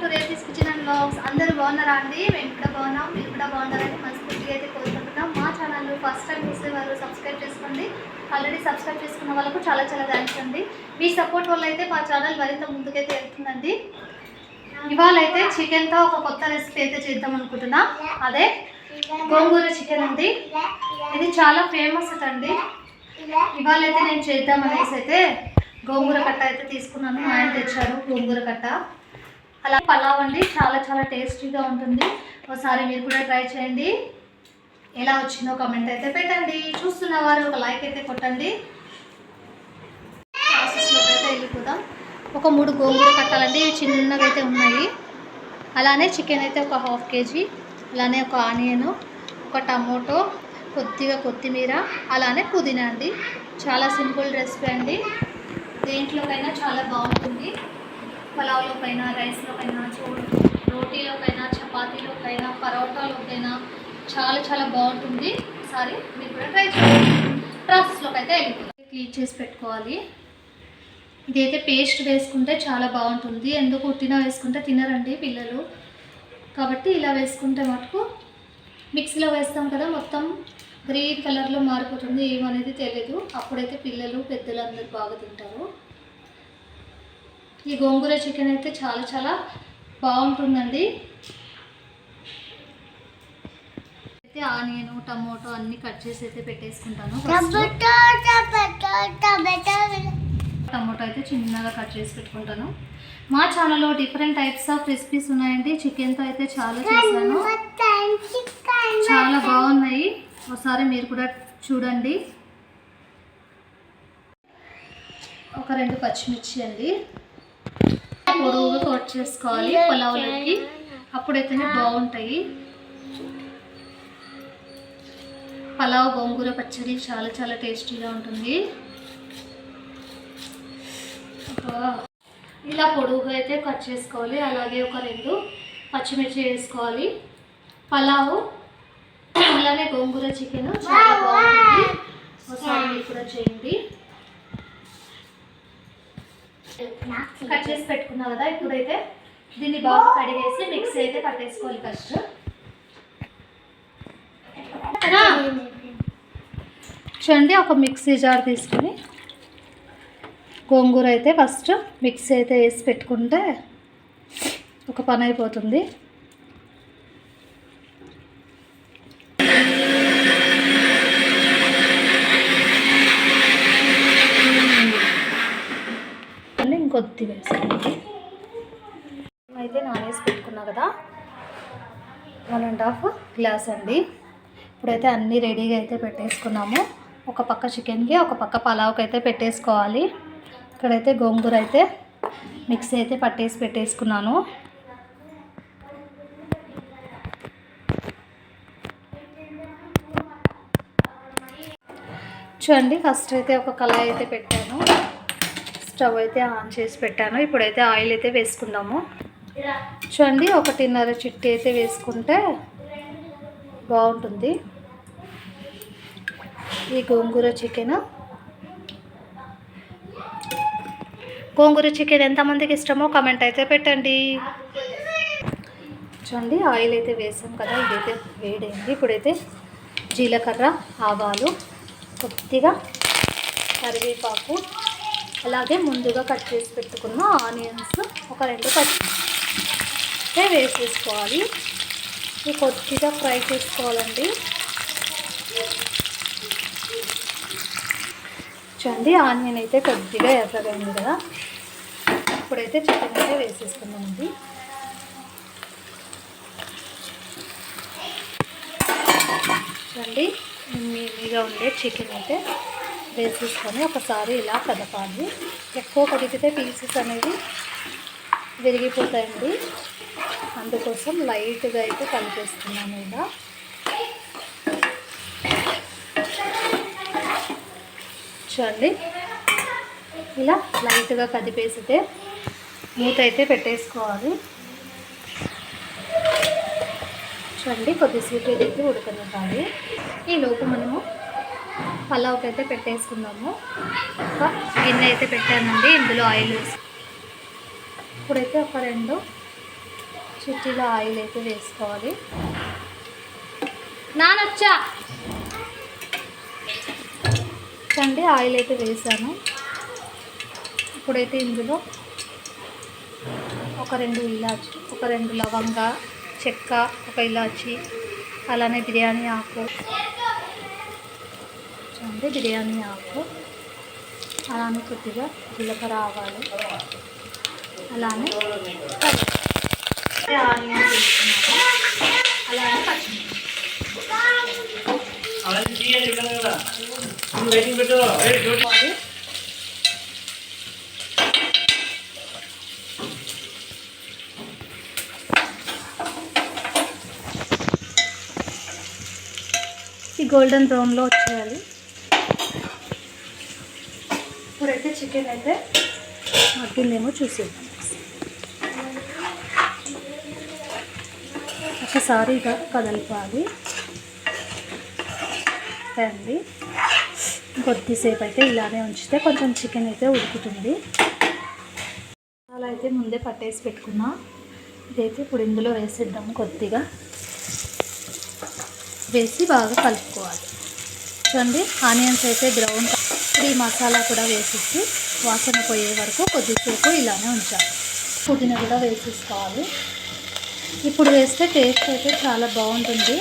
To రేపీస్ kitchen and blogs అందరూ బాగున్నారా అండి? మేము కూడా బాగున్నాం. మీరు కూడా బాగున్నారని మనస్ఫూర్తిగా అయితే కోరుకుంటున్నాం. మా ఛానల్ ఫస్ట్ టైం చూసేవారు సబ్స్క్రైబ్ చేసుకోండి. ఆల్రెడీ సబ్స్క్రైబ్ చేసుకున్న వాళ్ళకు చాలా చాలా థ్యాంక్స్ అండి. మీ సపోర్ట్ వల్ల అయితే మా ఛానల్ మరింత ముందుకైతే వెళ్తుందండి. ఇవాళ అయితే చికెన్తో ఒక కొత్త రెసిపీ అయితే చేద్దాం అనుకుంటున్నా. అదే గోంగూర చికెన్ అండి. ఇది చాలా ఫేమస్ అండి. ఇవాళ అయితే నేను చేద్దాం అనేసి అయితే గోంగూర కట్ట అయితే తీసుకున్నాను. ఆయన తెచ్చారు గోంగూర కట్ట. అలా పలావ్ అండి చాలా చాలా టేస్టీగా ఉంటుంది. ఒకసారి మీరు కూడా ట్రై చేయండి. ఎలా వచ్చిందో కమెంట్ అయితే పెట్టండి. చూస్తున్న వారు ఒక లైక్ అయితే కొట్టండి. ప్రాసెస్లోకి అయితే వెళ్ళిపోదాం. ఒక మూడు గోంగూర కట్టాలండి. ఇవి చిన్నగా అయితే ఉన్నాయి. అలానే చికెన్ అయితే ఒక హాఫ్ కేజీ అలానే ఒక ఆనియన్ ఒక టమోటో కొద్దిగా కొత్తిమీర అలానే పుదీనా అండి. చాలా సింపుల్ రెసిపీ అండి. దేంట్లోకైనా చాలా బాగుంటుంది. పలావ్లోకైనా రైస్లోకైనా చోడు రోటీలోకైనా చపాతీలోకైనా పరోటాలోకైనా చాలా చాలా బాగుంటుంది. ఒకసారి మీరు కూడా ట్రై చేయండి. ప్రాసెస్లోకి అయితే వెళ్ళిపోతుంది క్లీన్ చేసి పెట్టుకోవాలి. ఇదైతే పేస్ట్ వేసుకుంటే చాలా బాగుంటుంది. ఎందుకు ఉట్టినా వేసుకుంటే తినరండి పిల్లలు. కాబట్టి ఇలా వేసుకుంటే మటుకు మిక్సీలో వేస్తాం కదా మొత్తం గ్రీన్ కలర్లో మారిపోతుంది. ఏమనేది తెలియదు అప్పుడైతే పిల్లలు పెద్దలు అందరూ బాగా తింటారు. ఈ గోంగూర చికెన్ అయితే చాలా చాలా బాగుంటుందండి. అయితే ఆనియన్ టమోటో అన్నీ కట్ చేసి అయితే పెట్టేసుకుంటాను. టమోటో అయితే చిన్నగా కట్ చేసి పెట్టుకుంటాను. మా ఛానల్లో డిఫరెంట్ టైప్స్ ఆఫ్ రెసిపీస్ ఉన్నాయండి. చికెన్తో అయితే చాలా చేశాను. చాలా బాగున్నాయి. ఒకసారి మీరు కూడా చూడండి. ఒక రెండు పచ్చిమిర్చి అండి. పొడవుగా కట్ చేసుకోవాలి పొలావులకి. అప్పుడైతేనే బాగుంటాయి. పలావ్ గోంగూర పచ్చడి చాలా చాలా టేస్టీగా ఉంటుంది. ఇలా పొడుగుగా అయితే కట్ చేసుకోవాలి. అలాగే ఒక రెండు పచ్చిమిర్చి వేసుకోవాలి. పలావు అలానే గోంగూర చికెన్ చాలా బాగుంటుంది. ఒకసారి కూడా చేయండి. కట్ చేసి పెట్టుకున్నా కదా ఇప్పుడైతే దీన్ని బాగా కడిగేసి మిక్సీ అయితే పట్టేసుకోవాలి ఫస్ట్ చూడండి ఒక మిక్సీ జార్ తీసుకొని గోంగూర అయితే ఫస్ట్ మిక్సీ అయితే వేసి పెట్టుకుంటే ఒక పని అయిపోతుంది. మళ్ళీ వేసుకోండి. అయితే నానేసి పెట్టుకున్నా కదా. వన్ అండ్ హాఫ్ గ్లాస్ అండి. ఇప్పుడైతే అన్నీ రెడీగా అయితే పెట్టేసుకున్నాము. ఒక పక్క చికెన్కి ఒక పక్క పలావ్కి అయితే పెట్టేసుకోవాలి. ఇక్కడైతే గోంగూర అయితే మిక్సీ అయితే పట్టేసి పెట్టేసుకున్నాను. చూడండి ఫస్ట్ అయితే ఒక కళాయి అయితే పెట్టాను. స్టవ్ అయితే ఆన్ చేసి పెట్టాను. ఇప్పుడైతే ఆయిల్ అయితే వేసుకుందాము. చూడండి ఒకటిన్నర చిట్టి అయితే వేసుకుంటే బాగుంటుంది. ఈ గోంగూర చికెన్. గోంగూర చికెన్ ఎంతమందికి ఇష్టమో కమెంట్ అయితే పెట్టండి. చూడండి ఆయిల్ అయితే వేసాం కదా ఇదైతే వేడైంది. ఇప్పుడైతే జీలకర్ర ఆవాలు కొద్దిగా కరివేపాకు అలాగే ముందుగా కట్ చేసి పెట్టుకున్న ఆనియన్స్ ఒక రెండు కట్ అంటే వేసేసుకోవాలి. ఇది కొద్దిగా ఫ్రై చేసుకోవాలండి. చూడండి ఆనియన్ అయితే కొద్దిగా ఎర్రగైంది కదా. ఇప్పుడైతే చికెన్ అయితే వేసేసుకున్నామండి చూడండి మీగా ఉండే చికెన్ అయితే వేసేసుకొని ఒకసారి ఇలా కదపాలి. ఎక్కువ కదిపితే పీసెస్ అనేవి విరిగిపోతాయండి. అందుకోసం లైట్గా అయితే కలిపేస్తున్నాను ఇలా చూడండి. ఇలా లైట్గా కదిపేసితే మూత అయితే పెట్టేసుకోవాలి. చూడండి కొద్దిసేపు అయితే ఉడకనివ్వాలి. ఈ లోపు మనము పలావ్కి అయితే పెట్టేసుకుందాము. ఒక గిన్నె అయితే పెట్టానండి ఇందులో ఆయిల్ వేసి. ఇప్పుడైతే ఒక రెండు చిట్టీలో ఆయిల్ అయితే వేసుకోవాలి. నానొచ్చా? అండి ఆయిల్ అయితే వేసాను. ఇప్పుడైతే ఇందులో ఒక రెండు ఇలాచి ఒక రెండు లవంగా చెక్క ఒక ఇలాచి అలానే బిర్యానీ ఆకు చూడండి బిర్యానీ ఆకు అలానే కొద్దిగా జీలకర్ర ఆవాలు అలానే ఆనియన్ అలానే పచ్చిమిర్చి ఈ గోల్డెన్ బ్రౌన్లో వచ్చేయాలి ఇప్పుడైతే చికెన్ అయితే మగ్గిందేమో చూసేద్దాం. ఒకసారి ఇక కదలిపాలి. అండి కొద్దిసేపు అయితే ఇలానే ఉంచితే కొంచెం చికెన్ అయితే ఉడుకుతుంది. అలా అయితే ముందే పట్టేసి పెట్టుకున్నా. ఇదైతే ఇప్పుడు ఇందులో వేసేద్దాం కొద్దిగా. వేసి బాగా కలుపుకోవాలి. చూడండి ఆనియన్స్ అయితే బ్రౌన్ ఇప్పుడు ఈ మసాలా కూడా వేసేసి వాసన పోయే వరకు కొద్దిసేపు ఇలానే ఉంచాలి. పుదీనా కూడా వేసేసుకోవాలి. ఇప్పుడు వేస్తే టేస్ట్ అయితే చాలా బాగుంటుంది.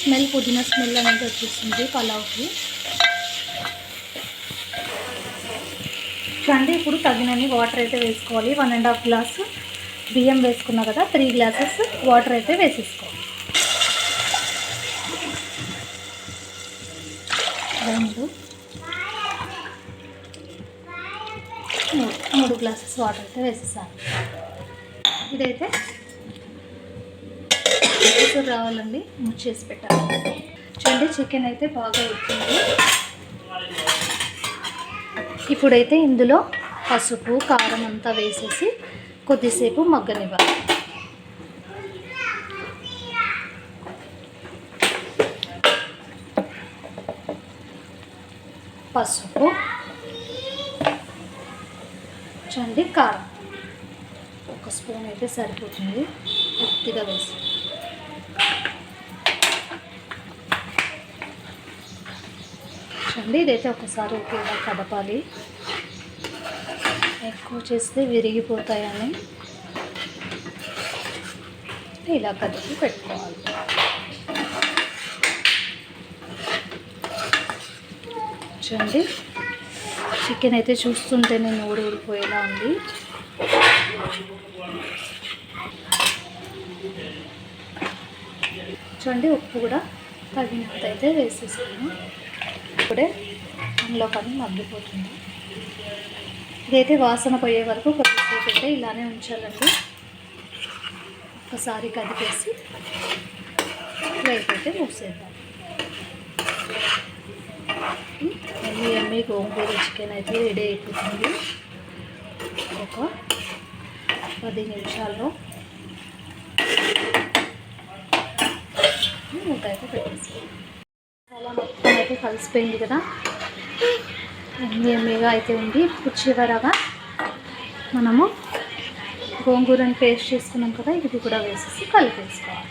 స్మెల్ పుదీనా స్మెల్ అనేది వచ్చేస్తుంది పలావ్కి. చూడండి ఇప్పుడు తగినన్ని వాటర్ అయితే వేసుకోవాలి. వన్ అండ్ హాఫ్ గ్లాస్ బియ్యం వేసుకున్నా కదా త్రీ గ్లాసెస్ వాటర్ అయితే వేసేసుకోవాలి. గ్లాసెస్ వాటర్ అయితే వేసేసాను. ఇదైతే ఎసురు రావాలండి ముచ్చేసి పెట్టాలి. చూడండి చికెన్ అయితే బాగా ఉడికింది. ఇప్పుడైతే ఇందులో పసుపు కారం అంతా వేసేసి కొద్దిసేపు మగ్గనివ్వాలి. పసుపు చూడండి కారం. ఒక స్పూన్ అయితే సరిపోతుంది. కొద్దిగా వేసి. చూడండి ఇదైతే ఒకసారి ఒకేలా కదపాలి. ఎక్కువ చేస్తే విరిగిపోతాయని. ఇలా కదిపి పెట్టుకోవాలి. చూడండి చికెన్ అయితే చూస్తుంటేనే నోరు ఊడిపోయేలా ఉంది. చూడండి ఉప్పు కూడా తగినంత అయితే వేసేసాను. ఇప్పుడే అందులో పని మగ్గిపోతుంది. ఇదైతే వాసన పోయే వరకు కొద్దిసేపు అయితే ఇలానే ఉంచాలండి. ఒకసారి కదిపేసి రైతు అయితే మూసేద్దాం. ఎమ్మి ఎమ్మి గోంగూర చికెన్ అయితే రెడీ అయిపోతుంది. ఒక పది నిమిషాల్లో మూత అయితే పెట్టేసి. చాలా మొత్తం అయితే కలిసిపోయింది కదా. ఎమ్మి ఎమ్మిగా అయితే ఉంది. ఇప్పుడు చివరగా మనము గోంగూరని పేస్ట్ చేసుకున్నాం కదా ఇది కూడా వేసేసి కలిపేసుకోవాలి.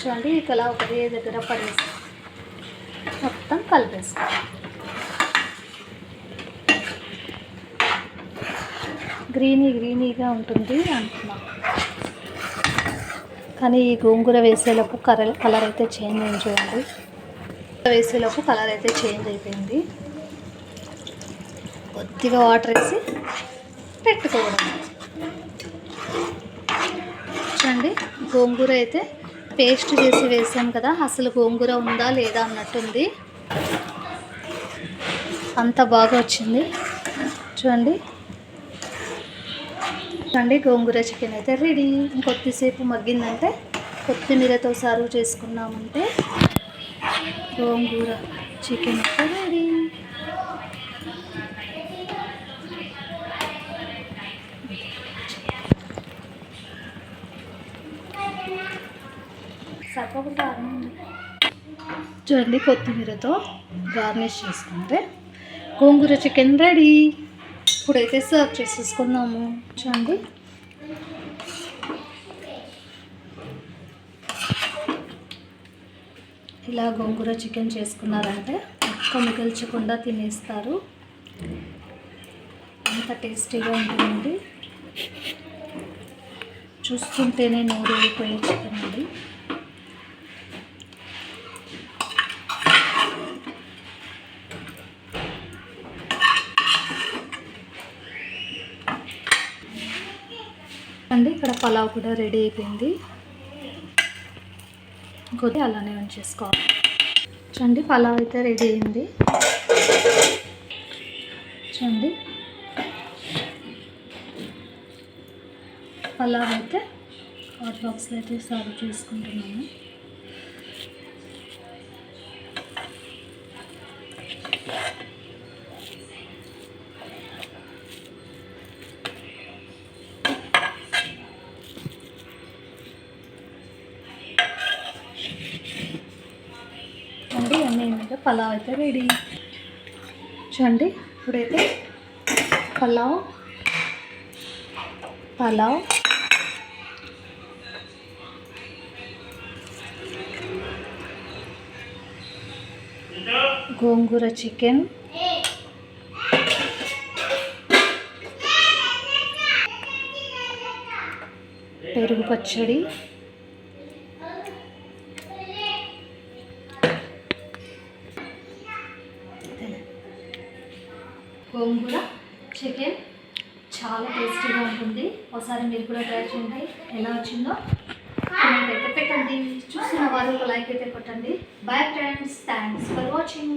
చూడండి ఇలా ఒకటే దగ్గర పడేసి కలిపేసుకోవాలి గ్రీనీ గ్రీనీగా ఉంటుంది అంటున్నాం. కానీ ఈ గోంగూర వేసేలోపు కలర్ కలర్ అయితే చేంజ్ అయింది చూడండి. వేసేలోపు కలర్ అయితే చేంజ్ అయిపోయింది. కొద్దిగా వాటర్ వేసి పెట్టుకోవడం చూడండి గోంగూర అయితే పేస్ట్ చేసి వేసాం కదా అసలు గోంగూర ఉందా లేదా అన్నట్టుంది. అంత బాగా వచ్చింది. చూడండి. చూడండి గోంగూర చికెన్ అయితే రెడీ. ఇంకొద్దిసేపు మగ్గిందంటే కొత్తిమీరతో సర్వ్ చేసుకున్నామంటే గోంగూర చికెన్ అయితే రెడీ. చూడండి కొత్తిమీరతో గార్నిష్ చేసుకుంటే గోంగూర చికెన్ రెడీ. ఇప్పుడైతే సర్వ్ చేసేసుకుందాము చూడండి. ఇలా గోంగూర చికెన్ చేసుకున్నారంటే ఎక్కువ మిగిల్చకుండా తినేస్తారు. అంత టేస్టీగా ఉంటుందండి. చూస్తుంటేనే నోరు వెళ్ళిపోయే చికెన్ అండి. ఇక్కడ పలావ్ కూడా రెడీ అయిపోయింది. కొద్ది అలానే ఉంచేసుకోవాలి. చూడండి పలావ్ అయితే రెడీ అయింది. చూడండి. పలావ్ అయితే హాట్ బాక్స్లో అయితే సర్వ్ చేసుకుంటున్నాను. పలావ్ అయితే రెడీ చూడండి ఇప్పుడైతే పలావ్ పలావ్. గోంగూర చికెన్. పెరుగు పచ్చడి. గోంగూర చికెన్ చాలా టేస్టీగా ఉంటుంది. ఒకసారి మీరు కూడా ట్రై చేయండి. ఎలా వచ్చిందో అయితే పెట్టండి. చూసిన వారు ఒక లైక్ అయితే కొట్టండి. Bye friends thanks for watching